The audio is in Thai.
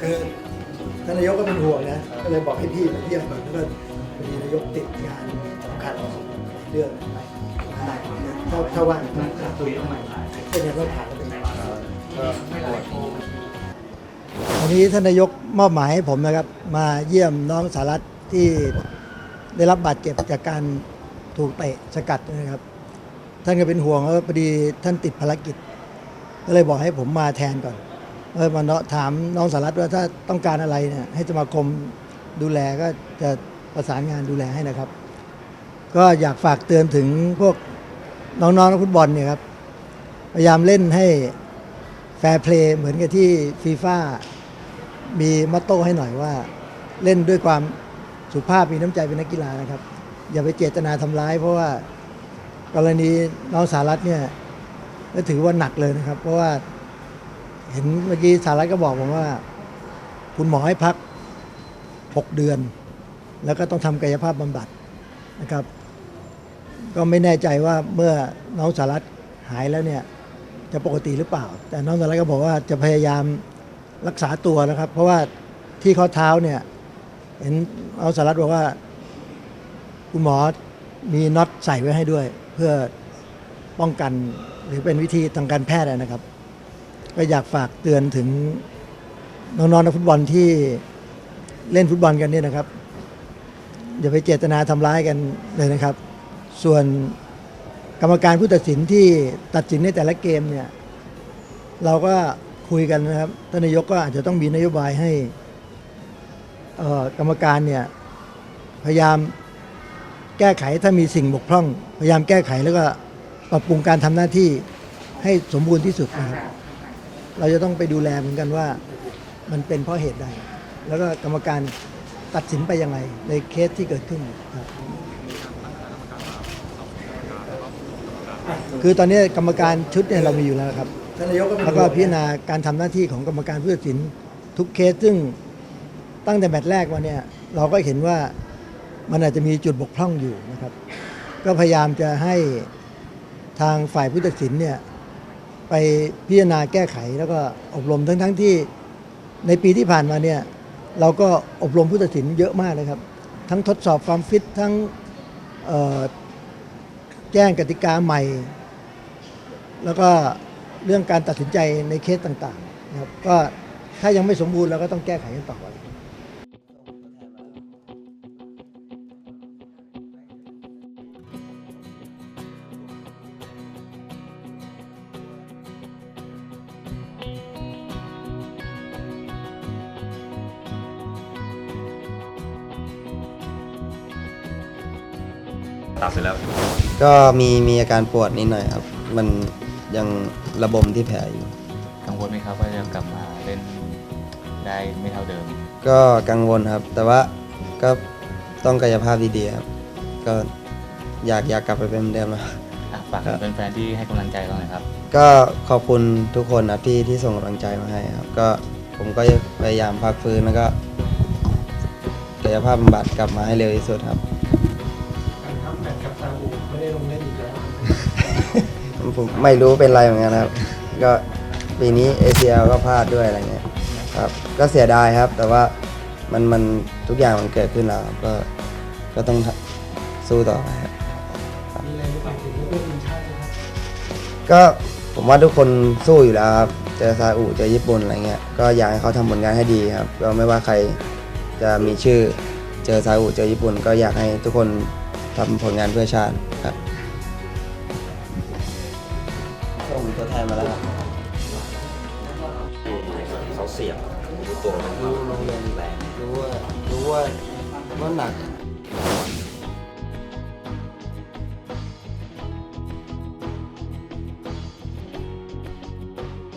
คือท่านนายกก็เป็นห่วงนะก็เลยบอกให้พี่มาเยี่ยมหน่อยแล้วก็พอดีนายกติดงานสำคัญเรื่องถ้าถ้าว่างก็คุยทำไมเป็ยังต้องถามกันเองวันนี้ท่านนายกมอบหมายให้ผมนะครับ มาเยี่ยมน้องสารัตที่ได้รับบาดเจ็บจากการถูกเตะสกัดนะครับ ท่านก็เป็นห่วงว่าพอดีท่านติดภารกิจ ก็เลยบอกให้ผมมาแทนก่อน เออมาเนาะถามน้องสารัตว่าถ้าต้องการอะไรเนี่ยให้สมาคมดูแลก็จะประสานงานดูแลให้นะครับ ก็อยากฝากเตือนถึงพวกน้องๆนักฟุตบอลเนี่ยครับ พยายามเล่นให้แฟร์เพลย์เหมือนกับที่ฟีฟ่ามีมัตโต้ให้หน่อยว่า เล่นด้วยความสุภาพมีน้ำใจเป็นนักกีฬานะครับ อย่าไปเจตนาทำร้าย เพราะว่ากรณีน้องสารัตเนี่ยก็ถือว่าหนักเลยนะครับ เพราะว่า เห็นเมื่อกี้สารัตก็บอกผมว่า คุณหมอให้พัก 6 เดือน แล้วก็ต้องทำกายภาพบำบัดนะครับ ก็ไม่แน่ใจว่าเมื่อน้องสารัตหายแล้วเนี่ยจะปกติหรือเปล่า แต่น้องสารัตก็บอกว่าจะพยายามรักษาตัวนะครับ เพราะว่าที่ข้อเท้าเนี่ยเห็นน้องสารัตบอกว่า คุณหมอมีน็อตใส่ไว้ให้ด้วย เพื่อป้องกันหรือเป็นวิธีทางการแพทย์นะครับ ก็อยากฝากเตือนถึงน้องๆนักฟุตบอลที่เล่นฟุตบอลกันเนี่ยนะครับอย่าไปเจตนาทำร้ายกันเลยนะครับ ส่วนกรรมการผู้ตัดสินที่ตัดสินในแต่ละเกมเนี่ย เราก็คุยกันนะครับท่านนายกก็อาจจะต้องมีนโยบายให้กรรมการเนี่ยพยายามแก้ไขถ้ามีสิ่งบกพร่อง พยายามแก้ไขแล้วก็ปรับปรุงการทำหน้าที่ให้สมบูรณ์ที่สุดนะครับ เราจะต้องไปดูแลเหมือนกันว่ามันเป็นเพราะเหตุใด แล้วก็กรรมการตัดสินไปยังไงในเคสที่เกิดขึ้นครับคือตอนนี้กรรมการชุดเนี่ยเรามีอยู่แล้วครับแล้วก็พิจารณาการทำหน้าที่ของกรรมการผู้ตัดสินทุกเคสซึ่งตั้งแต่แมตช์แรกมาเนี่ยเราก็เห็นว่ามันอาจจะมีจุดบกพร่องอยู่นะครับ ก็พยายามจะให้ทางฝ่ายผู้ตัดสินเนี่ย ไปพิจารณาแก้ไขแล้วก็อบรมทั้งๆที่ในปีที่ผ่านมาเนี่ยเราก็อบรมผู้ตัดสินเยอะมากเลยครับ ทั้งทดสอบความฟิตทั้งแจ้งกติกาใหม่ แล้วก็เรื่องการตัดสินใจในเคสต่างๆนะครับก็ถ้ายังไม่สมบูรณ์เราก็ต้องแก้ไขกันต่อไป ตัดเสร็จแล้ว ก็มีมีอาการปวดนิดหน่อยครับ มันยังระบมที่แผลอยู่ กังวลไหมครับว่าจะกลับมาเล่นได้ไม่เท่าเดิม ก็กังวลครับ แต่ว่าก็ต้องกายภาพดีๆครับ ก็อยากอยากกลับไปเป็นเหมือนเดิมนะ อะฝากถึงแฟนๆที่ให้กำลังใจเราหน่อยครับ ก็ขอบคุณทุกคนนะที่ที่ส่งกำลังใจมาให้ครับ ก็ผมก็จะพยายามพักฟื้นแล้วก็กายภาพบำบัดกลับมาให้เร็วที่สุดครับการทำ แมตช์กับซาอุไม่ได้ลงเล่นอีกแล้วผมไม่รู้เป็นไรเหมือนกันครับ ก็ปีนี้ ACL ก็พลาดด้วยอะไรเงี้ยครับก็เสียดายครับ แต่ว่ามันมันทุกอย่างมันเกิดขึ้นแล้วครับก็ก็ต้องสู้ต่อไปครับ มีอะไรจะฝากถึงเพื่อนทีมชาติไหมครับก็ผมว่าทุกคนสู้อยู่แล้วครับเจอซาอุเจอญี่ปุ่นอะไรเงี้ยก็อยากให้เขาทำผลงานให้ดีครับ ก็ไม่ว่าใครจะมีชื่อเจอซาอุเจอญี่ปุ่น ก็อยากให้ทุกคน ทำผลงานเพื่อชาติครับส่งตัวแทนมาแล้วครับเขาเสี่ยงรู้ตัวมันรู้โรงเรียนแรงรู้ว่ารู้ว่าว่าหนัก